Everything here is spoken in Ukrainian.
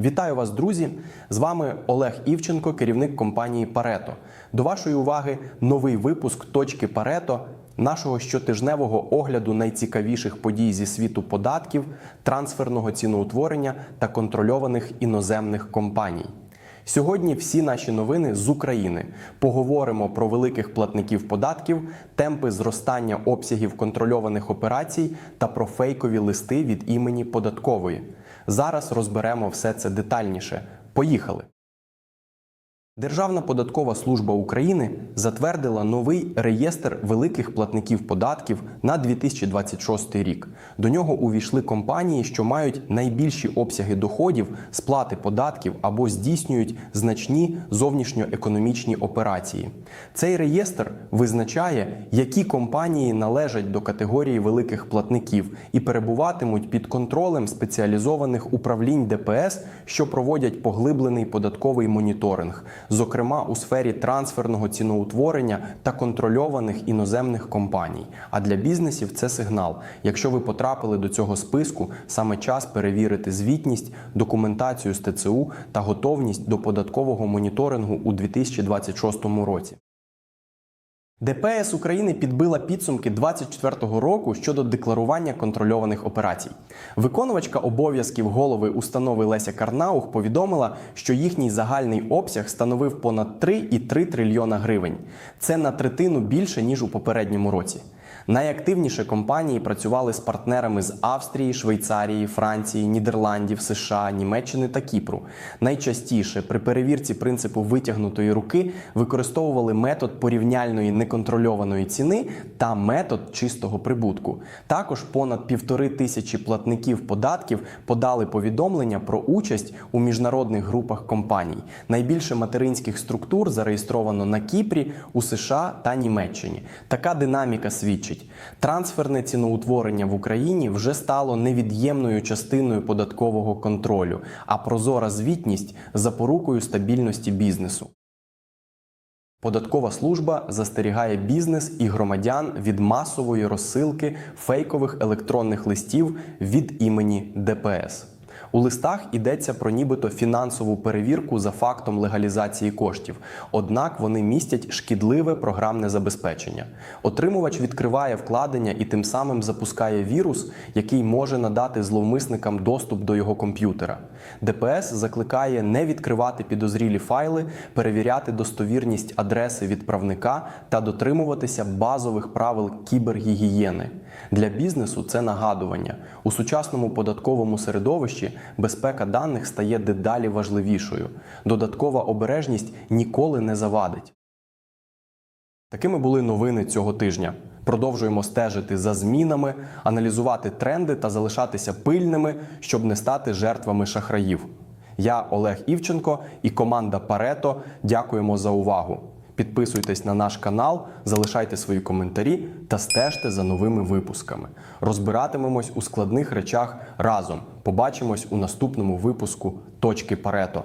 Вітаю вас, друзі! З вами Олег Івченко, керівник компанії Парето. До вашої уваги новий випуск точки Парето, нашого щотижневого огляду найцікавіших подій зі світу податків, трансферного ціноутворення та контрольованих іноземних компаній. Сьогодні всі наші новини з України. Поговоримо про великих платників податків, темпи зростання обсягів контрольованих операцій та про фейкові листи від імені податкової. Зараз розберемо все це детальніше. Поїхали! Державна податкова служба України затвердила новий реєстр великих платників податків на 2026 рік. До нього увійшли компанії, що мають найбільші обсяги доходів, сплати податків або здійснюють значні зовнішньоекономічні операції. Цей реєстр визначає, які компанії належать до категорії великих платників і перебуватимуть під контролем спеціалізованих управлінь ДПС, що проводять поглиблений податковий моніторинг зокрема у сфері трансферного ціноутворення та контрольованих іноземних компаній. А для бізнесів це сигнал. Якщо ви потрапили до цього списку, саме час перевірити звітність, документацію з ТЦУ та готовність до податкового моніторингу у 2026 році. ДПС України підбила підсумки 2024 року щодо декларування контрольованих операцій. Виконувачка обов'язків голови установи Леся Карнаух повідомила, що їхній загальний обсяг становив понад 3,3 трильйона гривень. Це на третину більше ніж у попередньому році. Найактивніше компанії працювали з партнерами з Австрії, Швейцарії, Франції, Нідерландів, США, Німеччини та Кіпру. Найчастіше при перевірці принципу витягнутої руки використовували метод порівняльної неконтрольованої ціни та метод чистого прибутку. Також понад півтори тисячі платників податків подали повідомлення про участь у міжнародних групах компаній. Найбільше материнських структур зареєстровано на Кіпрі, у США та Німеччині. Така динаміка свідчить. Трансферне ціноутворення в Україні вже стало невід'ємною частиною податкового контролю, а прозора звітність запорукою стабільності бізнесу. Податкова служба застерігає бізнес і громадян від масової розсилки фейкових електронних листів від імені ДПС. У листах йдеться про нібито фінансову перевірку за фактом легалізації коштів, однак вони містять шкідливе програмне забезпечення. Отримувач відкриває вкладення і тим самим запускає вірус, який може надати зловмисникам доступ до його комп'ютера. ДПС закликає не відкривати підозрілі файли, перевіряти достовірність адреси відправника та дотримуватися базових правил кібергігієни. Для бізнесу це нагадування у сучасному податковому середовищі безпека даних стає дедалі важливішою. Додаткова обережність ніколи не завадить. Такими були новини цього тижня. Продовжуємо стежити за змінами, аналізувати тренди та залишатися пильними, щоб не стати жертвами шахраїв. Я Олег Івченко і команда Парето дякуємо за увагу. Підписуйтесь на наш канал, залишайте свої коментарі та стежте за новими випусками. Розбиратимемось у складних речах разом. Побачимось у наступному випуску Точки Парето.